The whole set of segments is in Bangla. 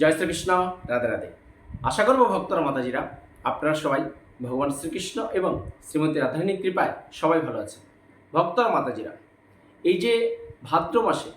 জয় শ্রীকৃষ্ণ, রাধে রাধে। আশা করব ভক্তরা, মাতাজিরা, আপনারা সবাই ভগবান শ্রীকৃষ্ণ এবং শ্রীমতী রাধারানীর কৃপায় সবাই ভালো আছেন। ভক্তরা, মাতাজিরা, এই যে ভাদ্র মাসে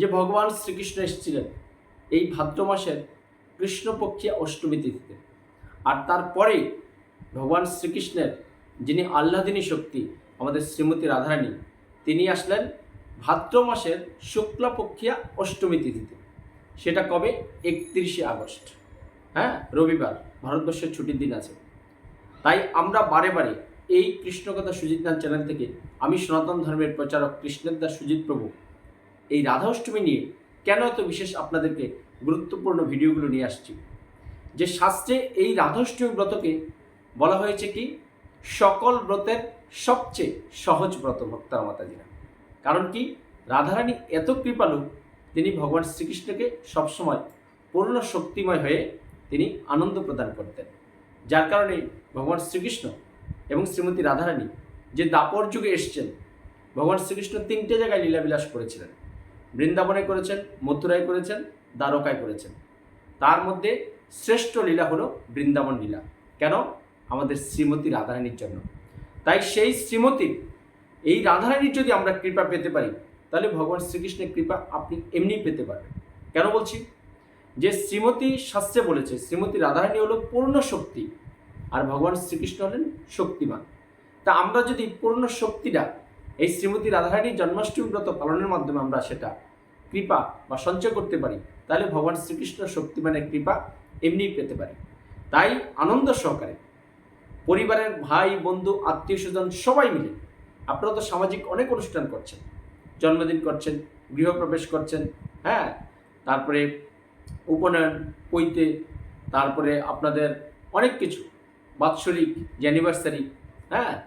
যে ভগবান শ্রীকৃষ্ণ এসেছিলেন, এই ভাদ্র মাসের কৃষ্ণপক্ষিয়া অষ্টমী তিথিতে, আর তারপরেই ভগবান শ্রীকৃষ্ণের যিনি আহ্লাদিনী শক্তি, আমাদের শ্রীমতী রাধারানী, তিনি আসলেন ভাদ্র মাসের শুক্লপক্ষিয়া অষ্টমী তিথিতে। সেটা কবে? একত্রিশে আগস্ট। হ্যাঁ? রবিবার। ভারতবর্ষের ছুটির দিন আছে। তাই আমরা বারে বারে এই কৃষ্ণকথা সুজিত নাথ চ্যানেল থেকে আমি সনাতন ধর্মের প্রচারক কৃষ্ণের দাস সুজিত প্রভু এই রাধা অষ্টমী নিয়ে কেন এত বিশেষ আপনাদেরকে গুরুত্বপূর্ণ ভিডিওগুলো নিয়ে আসছি? যে শাস্ত্রে এই রাধাষ্টমী ব্রতকে বলা হয়েছে কি? সকল ব্রতের সবচেয়ে সহজ ব্রত ভক্তার মাতাজিরা। কারণ কি? রাধারানী এত কৃপালু তিনি ভগবান শ্রীকৃষ্ণকে সবসময় পূর্ণ শক্তিময় হয়ে তিনি আনন্দ প্রদান করতেন। যার কারণে ভগবান শ্রীকৃষ্ণ এবং শ্রীমতী রাধারানী যে দাপর যুগে এসছেন, ভগবান শ্রীকৃষ্ণ তিনটে জায়গায় লীলাবিলাস করেছিলেন। বৃন্দাবনে করেছেন, মথুরায় করেছেন, দ্বারকায় করেছেন। তার মধ্যে শ্রেষ্ঠ লীলা হলো বৃন্দাবন লীলা। কেন? আমাদের শ্রীমতী রাধারানীর জন্য। তাই সেই শ্রীমতীর, এই রাধারানীর যদি আমরা কৃপা পেতে পারি তাহলে ভগবান শ্রীকৃষ্ণের কৃপা আপনি এমনি পেতে পারবেন। কেন বলছি? যে শ্রীমতী শাস্ত্রে বলেছে, শ্রীমতী রাধারানী হলো পূর্ণ শক্তি, আর ভগবান শ্রীকৃষ্ণ হলেন শক্তিমান। তা আমরা যদি পূর্ণ শক্তিটা এই শ্রীমতী রাধারানীর জন্মাষ্টমী ব্রত পালনের মাধ্যমে আমরা সেটা কৃপা বা সঞ্চয় করতে পারি, তাহলে ভগবান শ্রীকৃষ্ণ শক্তিমানের কৃপা এমনিই পেতে পারি। তাই আনন্দ সহকারে পরিবারের ভাই, বন্ধু আত্মীয় স্বজন সবাই মিলে, আপনারা তো সামাজিক অনেক অনুষ্ঠান করছেন জন্মদিন করছেন, গৃহপ্রবেশ করছেন হ্যাঁ? তারপরে উপনয়ন, পৈতে, তারপরে আপনাদের অনেক কিছু, বাৎসরিক যে অ্যানিভার্সারি হ্যাঁ?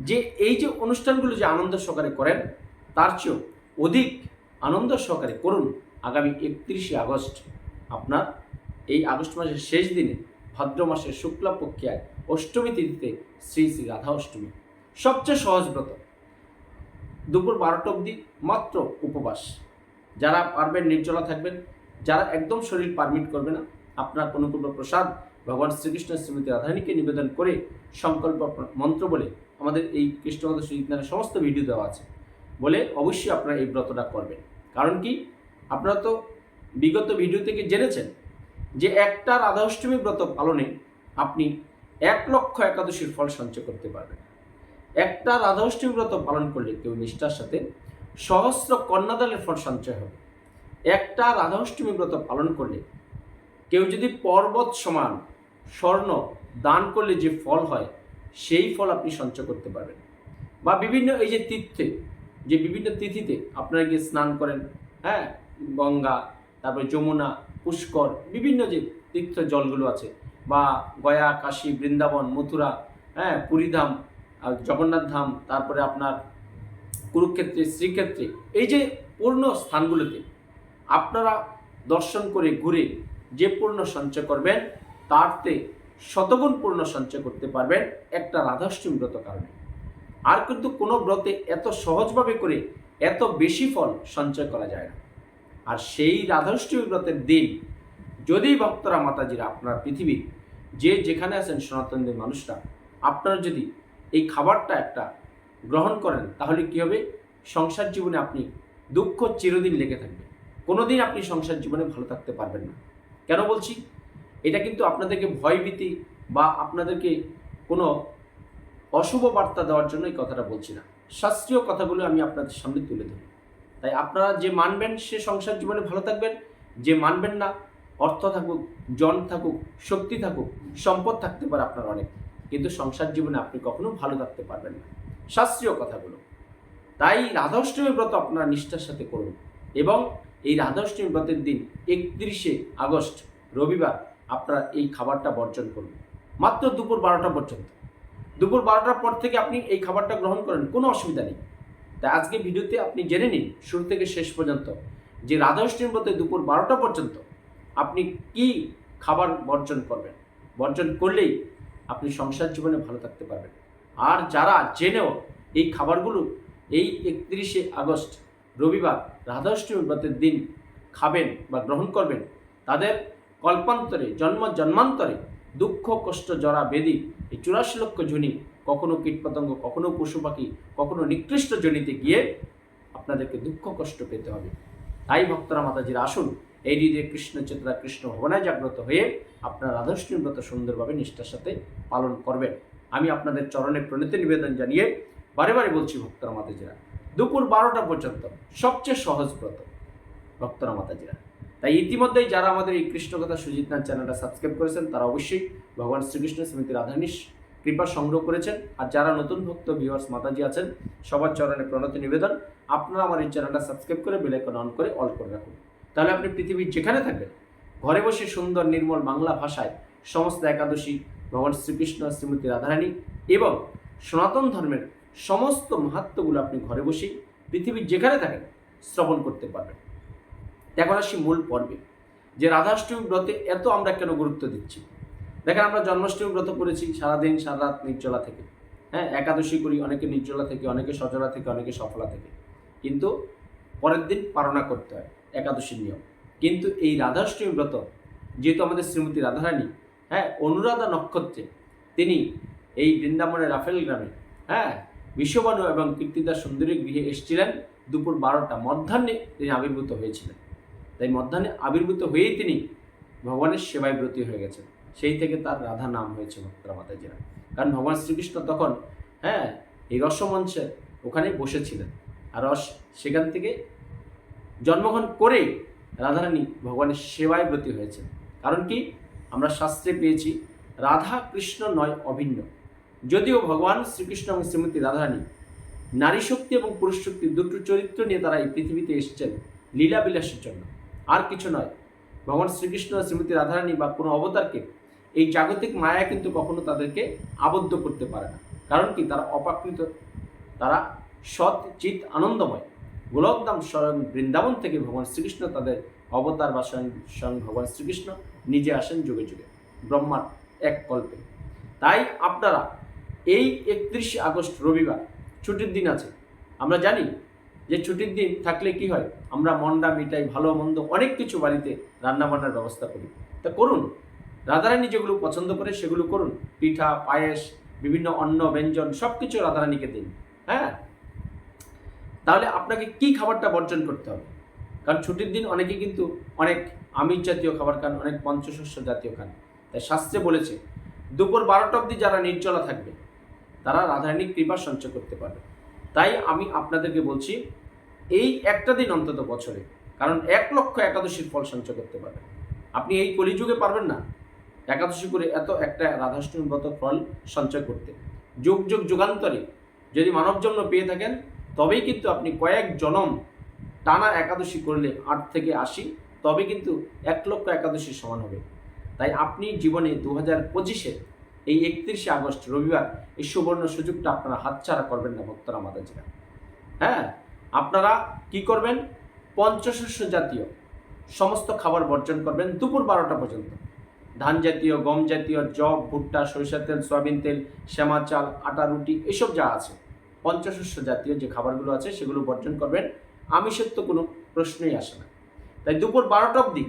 যে এই যে অনুষ্ঠানগুলো যে আনন্দ সহকারে করেন, তার চেয়েও অধিক আনন্দ সহকারে করুন আগামী একত্রিশে আগস্ট। আপনার এই আগস্ট মাসের শেষ দিনে, ভাদ্র মাসের শুক্লা পক্ষিয়ায় অষ্টমী তিথিতে শ্রী শ্রী রাধা অষ্টমী। সবচেয়ে সহজ ব্রত। দুপুর বারোটা অবধি মাত্র উপবাস। যারা পারবেন, নির্জলা থাকবেন, যারা একদম শরীর পারমিট করবে না, আপনার কোনো কোনো প্রসাদ ভগবান শ্রীকৃষ্ণের শ্রীমতী রাধারানীকে নিবেদন করে সংকল্প মন্ত্র বলে আমাদের এই কৃষ্ণগত শ্রীকৃষ্ণের সমস্ত ভিডিও দেওয়া আছে। বলে অবশ্যই আপনারা এই ব্রতটা করবেন। কারণ কি? আপনারা তো বিগত ভিডিও থেকে জেনেছেন যে একটা রাধাষ্টমী ব্রত পালনে আপনি এক লক্ষ একাদশীর ফল সঞ্চয় করতে পারবেন। একটা রাধাষ্টমী ব্রত পালন করলে কেউ নিষ্ঠার সাথে সহস্র কন্যাদানের ফল সঞ্চয় হবে। একটা রাধাষ্টমী ব্রত পালন করলে কেউ যদি পর্বত সমান স্বর্ণ দান করলে যে ফল হয়, সেই ফল আপনি সঞ্চয় করতে পারবেন। বা বিভিন্ন এই যে তীর্থে, যে বিভিন্ন তিথিতে আপনারা গিয়ে স্নান করেন হ্যাঁ? গঙ্গা, তারপরে যমুনা, পুষ্কর, বিভিন্ন যে তীর্থ জলগুলো আছে, বা গয়া, কাশী, বৃন্দাবন, মথুরা হ্যাঁ? পুরীধাম জগন্নাথ ধাম, তারপরে আপনার কুরুক্ষেত্রে, শ্রীক্ষেত্রে, এই যে পূর্ণ স্থানগুলোতে আপনারা দর্শন করে ঘুরে যে পূর্ণ সঞ্চয় করবেন, তারতে শতগুণ পূর্ণ সঞ্চয় করতে পারবেন একটা রাধাষ্টমী ব্রত কারণে। আর কিন্তু কোনো ব্রতে এত সহজভাবে করে এত বেশি ফল সঞ্চয় করা যায় না। আর সেই রাধাষ্টমী ব্রতের দিন যদি ভক্তরা মাতাজিরা, আপনার পৃথিবীর যে যেখানে আছেন সনাতনদের মানুষরা, আপনারা যদি এই খাবারটা একটা গ্রহণ করেন, তাহলে কি হবে? সংসার জীবনে আপনি দুঃখ চিরদিন লেগে থাকবে। কোনোদিন আপনি সংসার জীবনে ভালো থাকতে পারবেন না। কেন বলছি? এটা কিন্তু আপনাদেরকে ভয়ভীতি বা আপনাদেরকে কোনো অশুভ বার্তা দেওয়ার জন্য এই কথাটা বলছি না। শাস্ত্রীয় কথাগুলো আমি আপনাদের সামনে তুলে ধরি। তাই আপনারা যে মানবেন, সে সংসার জীবনে ভালো থাকবেন। যে মানবেন না, অর্থ থাকুক, জন থাকুক, শক্তি থাকুক, সম্পদ থাকতে পারে আপনার অনেক। কিন্তু সংসার জীবনে আপনি কখনো ভালো থাকতে পারবেন না। শাস্ত্রীয় কথাগুলো। তাই রাধাষ্টমী ব্রত আপনারা নিষ্ঠার সাথে করুন এবং এই রাধাষ্টমী ব্রতের দিন একত্রিশে আগস্ট, রবিবার আপনারা এই খাবারটা বর্জন করুন। মাত্র দুপুর বারোটা পর্যন্ত। দুপুর বারোটার পর থেকে আপনি এই খাবারটা গ্রহণ করেন, কোনো অসুবিধা নেই। তাই আজকে ভিডিওতে আপনি জেনে নিন, শুরু থেকে শেষ পর্যন্ত, যে রাধাষ্টমী ব্রতে দুপুর বারোটা পর্যন্ত আপনি কি খাবার বর্জন করবেন। বর্জন করলেই আপনি সংসার জীবনে ভালো থাকতে পারবেন। আর যারা জেনেও এই খাবারগুলো এই একত্রিশে আগস্ট, রবিবার, রাধাষ্টমী ব্রতের দিন খাবেন বা গ্রহণ করবেন, তাদের কল্পান্তরে জন্ম জন্মান্তরে দুঃখ, কষ্ট, জরা, বেদি, এই চুরাশি লক্ষ জনি কখনো কীটপতঙ্গ, কখনো পশু পাখি, কখনো নিকৃষ্ট জনিতে গিয়ে আপনাদেরকে দুঃখ, কষ্ট পেতে হবে। তাই ভক্তরা মাতাজির আসুন এই হৃদয়ে কৃষ্ণ চেতনা, কৃষ্ণ ভবনায় জাগ্রত হয়ে আপনার রাধাষ্টমী ব্রত সুন্দরভাবে নিষ্ঠার সাথে পালন করবেন। আমি আপনাদের চরণে প্রণীতি নিবেদন জানিয়ে বারে বারে বলছি, ভক্তরা মাতাজিরা, দুপুর বারোটা পর্যন্ত সবচেয়ে সহজ ব্রত, ভক্তরা মাতাজিরা। তাই ইতিমধ্যেই যারা আমাদের এই কৃষ্ণকথা সুজিত নাথ চ্যানেলটা সাবস্ক্রাইব করেছেন, তারা অবশ্যই ভগবান শ্রীকৃষ্ণ স্মৃতি রাধানিস কৃপা সংগ্রহ করেছেন। আর যারা নতুন ভক্ত ভিউয়ার্স মাতাজি আছেন, সবার চরণে প্রণতি নিবেদন। আপনারা আমার এই চ্যানেলটা সাবস্ক্রাইব করে বেলাইকন অন করে অল করে রাখুন। তাহলে আপনি পৃথিবীর যেখানে থাকবেন ঘরে বসে সুন্দর নির্মল বাংলা ভাষায় সমস্ত একাদশী, ভগবান শ্রীকৃষ্ণ, শ্রীমতী রাধারানী এবং সনাতন ধর্মের সমস্ত মাহাত্মগুলো আপনি ঘরে বসেই পৃথিবীর যেখানে থাকেন শ্রবণ করতে পারবেন। এখন আসি মূল পর্বে, যে রাধাষ্টমী ব্রতে এত আমরা কেন গুরুত্ব দিচ্ছি? দেখেন আমরা জন্মাষ্টমী ব্রত করেছি সারাদিন সারা রাত নির্জলা থেকে। হ্যাঁ একাদশী করি, অনেকে নির্জলা থেকে, অনেকে সজলা থেকে, অনেকে সফলা থেকে। কিন্তু পরের দিন পারণা করতে হয়। একাদশীর নিয়ম। কিন্তু এই রাধাষ্টমী ব্রত, যেহেতু আমাদের শ্রীমতী রাধারানী হ্যাঁ অনুরাধা নক্ষত্রে, তিনি এই বৃন্দাবনের রাফেল গ্রামে হ্যাঁ বিশ্ববানু এবং কীর্তিদা সুন্দরী গৃহে এসেছিলেন। দুপুর বারোটা মধ্যাহ্নে তিনি আবির্ভূত হয়েছিলেন। তাই মধ্যাহ্নে আবির্ভূত হয়েই তিনি ভগবানের সেবায় ব্রতী হয়ে গেছেন। সেই থেকে তার রাধা নাম হয়েছে ভক্তরা মাতাজিরা। কারণ ভগবান শ্রীকৃষ্ণ তখন হ্যাঁ এই রসমঞ্চে ওখানে বসেছিলেন। আর রস সেখান থেকে জন্মগ্রহণ করে রাধারানী ভগবানের সেবায় ব্রতী হয়েছেন। কারণ কি? আমরা শাস্ত্রে পেয়েছি, রাধা কৃষ্ণ নয় অভিন্ন। যদিও ভগবান শ্রীকৃষ্ণ এবং শ্রীমতী রাধারানী নারী শক্তি এবং পুরুষ শক্তি দুটো চরিত্র নিয়ে তারা এই পৃথিবীতে এসেছেন লীলা বিলাসের জন্য। আর কিছু নয়। ভগবান শ্রীকৃষ্ণ শ্রীমতী রাধারানী বা কোনো অবতারকে এই জাগতিক মায়া কিন্তু কখনো তাদেরকে আবদ্ধ করতে পারে না। কারণ কি? তারা অপাকৃত, তারা সৎ চিত আনন্দময়। গোলকদাম স্বয়ং বৃন্দাবন থেকে ভগবান শ্রীকৃষ্ণ তাদের অবতার বা স্বয়ং স্বয়ং ভগবান শ্রীকৃষ্ণ নিজে আসেন যুগে যুগে, ব্রহ্মার এক কল্পে। তাই আপনারা এই একত্রিশে আগস্ট রবিবার ছুটির দিন আছে। আমরা জানি যে ছুটির দিন থাকলে কি হয়? আমরা মন্ডা, মিঠাই, ভালো, মন্দ অনেক কিছু বাড়িতে রান্নাবান্নার ব্যবস্থা করি। তা করুন। রাধারানী যেগুলো পছন্দ করে সেগুলো করুন। পিঠা, পায়েস, বিভিন্ন অন্ন, ব্যঞ্জন সব কিছু রাধারানীকে দিন। হ্যাঁ? তাহলে আপনাকে কি খাবারটা বর্জন করতে হবে? কারণ ছুটির দিন অনেকে কিন্তু অনেক আমিষ জাতীয় খাবার খান, অনেক পঞ্চশস্য জাতীয় খান। তাই শাস্ত্রে বলেছে, দুপুর বারোটা অবধি যারা নির্জলা থাকবে, তারা রাধারানীর কৃপা সঞ্চয় করতে পারবে। তাই আমি আপনাদেরকে বলছি, এই একটা দিন অন্তত বছরে, কারণ এক লক্ষ একাদশীর ফল সঞ্চয় করতে পারবেন আপনি এই কলিযুগে পারবেন না, একাদশী করে এত একটা রাধাষ্টমী ব্রত ফল সঞ্চয় করতে। যুগ যুগ, যুগান্তরে যদি মানব জন্ম পেয়ে থাকেন তবেই কিন্তু আপনি কয়েক জনম টানা একাদশী করলে আট থেকে আশি, তবে কিন্তু এক লক্ষ একাদশীর সমান হবে। তাই আপনি জীবনে দু হাজার পঁচিশে এই একত্রিশে আগস্ট, রবিবার এই সুবর্ণ সুযোগটা আপনারা হাতছাড়া করবেন না, ভক্তরা, মাতাজিরা। হ্যাঁ? আপনারা কি করবেন? পঞ্চশস্য জাতীয় সমস্ত খাবার বর্জন করবেন দুপুর বারোটা পর্যন্ত। ধান জাতীয়, গম জাতীয়, জব, ভুট্টা, সরিষার তেল, সয়াবিন তেল, শ্যামা চাল, আটা, রুটি, এসব যা আছে। পঞ্চশস্য জাতীয় যে খাবারগুলো আছে সেগুলো বর্জন করবেন। আমিষের তো কোনো প্রশ্নই আসে না। তাই দুপুর বারোটা অবধি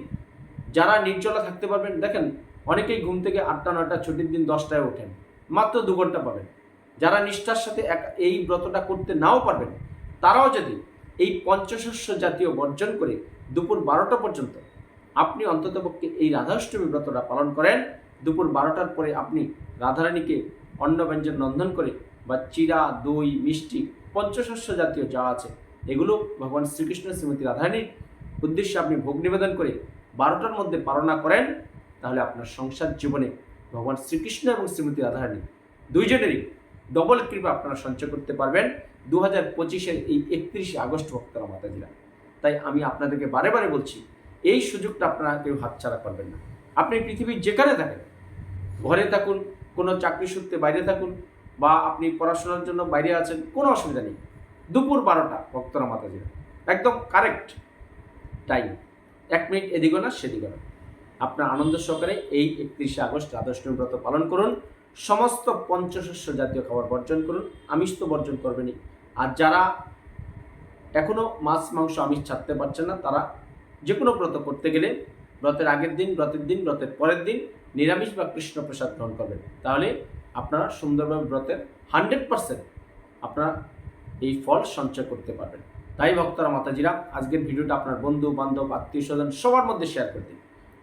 যারা নির্জলা থাকতে পারবেন, দেখেন অনেকেই ঘুম থেকে আটটা, নয়টা, ছুটির দিন দশটায় ওঠেন, মাত্র দু ঘণ্টা পাবেন। যারা নিষ্ঠার সাথে এক- এই ব্রতটা করতে নাও পারবেন, তারাও যদি এই পঞ্চশস্য জাতীয় বর্জন করে দুপুর বারোটা পর্যন্ত আপনি অন্ততপক্ষে এই রাধাষ্টমী ব্রতটা পালন করেন, দুপুর বারোটার পরে আপনি রাধারানীকে অন্ন ব্যঞ্জন রন্ধন করে বা চিরা, দই, মিষ্টি, পঞ্চশস্য জাতীয় যা আছে, এগুলো ভগবান শ্রীকৃষ্ণ শ্রীমতী রাধারানীর উদ্দেশ্যে আপনি ভোগ নিবেদন করে বারোটার মধ্যে পালনা করেন, তাহলে আপনার সংসার জীবনে ভগবান শ্রীকৃষ্ণ এবং শ্রীমতী রাধারানী দুইজনেরই ডবল কৃপা আপনারা সঞ্চয় করতে পারবেন। দু হাজার পঁচিশের এই একত্রিশে আগস্ট ভক্তরা মাতাজিরা। তাই আমি আপনাদেরকে বারে বারে বলছি, এই সুযোগটা আপনারা কেউ হাতছাড়া করবেন না। আপনি পৃথিবীর যেখানে থাকেন, ঘরে থাকুন, কোনো চাকরি সূত্রে বাইরে থাকুন বা আপনি পড়াশোনার জন্য বাইরে আছেন, কোনো অসুবিধা নেই। দুপুর বারোটা, ভক্তরা মাতাজিরা। একদম কারেক্ট টাইম। এক মিনিট এদিকে না, সেদিকে না। আপনার আনন্দ সহকারে এই একত্রিশে আগস্ট রাধাষ্টমী ব্রত পালন করুন। সমস্ত পঞ্চশস্য জাতীয় খাবার বর্জন করুন। আমিষ তো বর্জন করবেনই। আর যারা এখনও মাছ, মাংস, আমিষ ছাড়তে পারছেন না, তারা যে কোনো ব্রত করতে গেলে ব্রতের আগের দিন, ব্রতের দিন, ব্রতের পরের দিন নিরামিষ বা কৃষ্ণ প্রসাদ গ্রহণ করবেন। তাহলে আপনারা সুন্দরভাবে ব্রতের হান্ড্রেড পার্সেন্ট আপনারা এই ফল সঞ্চয় করতে পারবেন। তাই ভক্তরা, মাতাজিরা, আজকের ভিডিওটা আপনার বন্ধু, বান্ধব, আত্মীয় স্বজন, সবার মধ্যে শেয়ার করে দিন।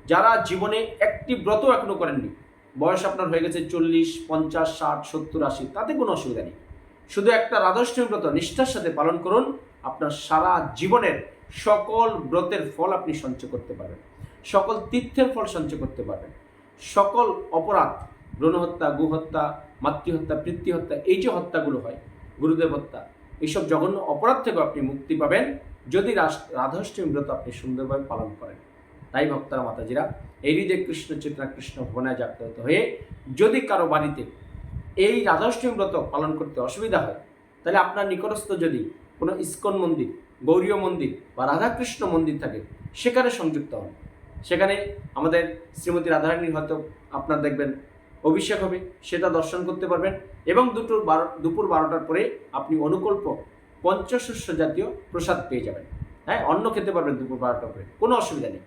যারা জীবনে একটি ব্রত এখনও করেননি, বয়স আপনার হয়ে গেছে চল্লিশ, পঞ্চাশ, ষাট, সত্তর, আশি, তাতে কোনো অসুবিধা নেই। শুধু একটা রাধাষ্টমী ব্রত, নিষ্ঠার সাথে পালন করুন, আপনার সারা জীবনের সকল ব্রতের ফল আপনি সঞ্চয় করতে পারবেন। সকল তীর্থের ফল সঞ্চয় করতে পারবেন। সকল অপরাধ ভ্রূণ হত্যা গু হত্যা মাতৃহত্যা, পিতৃহত্যা, এই যে হত্যাগুলো হয়, গুরুদেব হত্যা, এইসব জঘন্য অপরাধ থেকেও আপনি মুক্তি পাবেন যদি রাধাষ্টমী ব্রত আপনি সুন্দরভাবে পালন করেন। তাই ভক্তরা, মাতাজিরা, এই হৃদয় কৃষ্ণ চেতনা কৃষ্ণ ভবনায় জাগ্রত হয়ে যদি কারও বাড়িতে এই রাধাষ্টমী ব্রত পালন করতে অসুবিধা হয়, তাহলে আপনার নিকটস্থ যদি কোনো ইস্কন মন্দির, গৌরীয় মন্দির বা রাধাকৃষ্ণ মন্দির থাকে, সেখানে সংযুক্ত হন। সেখানে আমাদের শ্রীমতী রাধারানীর হয়তো আপনার দেখবেন অভিষেক হবে, সেটা দর্শন করতে পারবেন। এবং দুটোর বারো দুপুর বারোটার পরে আপনি অনুকল্প পঞ্চশস্য জাতীয় প্রসাদ পেয়ে যাবেন। হ্যাঁ অন্ন খেতে পারবেন দুপুর বারোটার পরে, কোনো অসুবিধা নেই।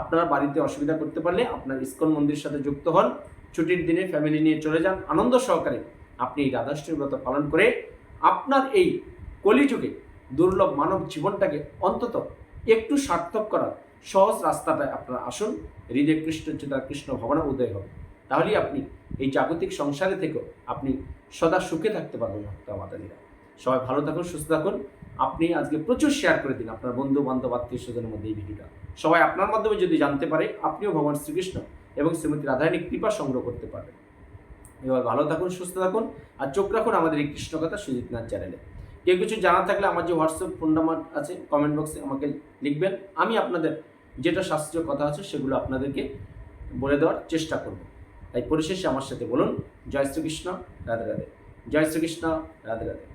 আপনারা বাড়িতে অসুবিধা করতে পারলে আপনার ইস্কন মন্দিরের সাথে যুক্ত হন, ছুটির দিনে ফ্যামিলি নিয়ে চলে যান, আনন্দ সহকারে আপনি এই রাধাষ্টমী ব্রত পালন করে আপনার এই কলিযুগে দুর্লভ মানব জীবনটাকে অন্তত একটু সার্থক করার সহজ রাস্তাটায় আপনারা আসুন। হৃদয় কৃষ্ণ চেতা কৃষ্ণ ভবনে উদয় হবে। তাহলেই আপনি এই জাগতিক সংসারে থেকেও আপনি সদা সুখে থাকতে পারবেন, ভক্ত মাতাদিরা সবাই ভালো থাকুন, সুস্থ থাকুন। আপনি আজকে প্রচুর শেয়ার করে দিন আপনার বন্ধু, বান্ধব, আত্মীয় স্বজনের মধ্যে এই ভিডিওটা। সবাই আপনার মাধ্যমে যদি জানতে পারে, আপনিও ভগবান শ্রীকৃষ্ণ এবং শ্রীমতী রাধারানীর কৃপা সংগ্রহ করতে পারবেন। এবার ভালো থাকুন, সুস্থ থাকুন আর চোখ রাখুন আমাদের এই কৃষ্ণকথা সুজিত নাথ চ্যানেলে। কেউ কিছু জানা থাকলে আমার যে হোয়াটসঅ্যাপ ফোন নাম্বার আছে কমেন্ট বক্সে আমাকে লিখবেন। আমি আপনাদের যেটা শাস্ত্রীয় কথা আছে সেগুলো আপনাদেরকে বলে দেওয়ার চেষ্টা করব। তাই পরিশেষে আমার সাথে বলুন জয় শ্রীকৃষ্ণ রাধে রাধে। জয় শ্রীকৃষ্ণ রাধে রাধে।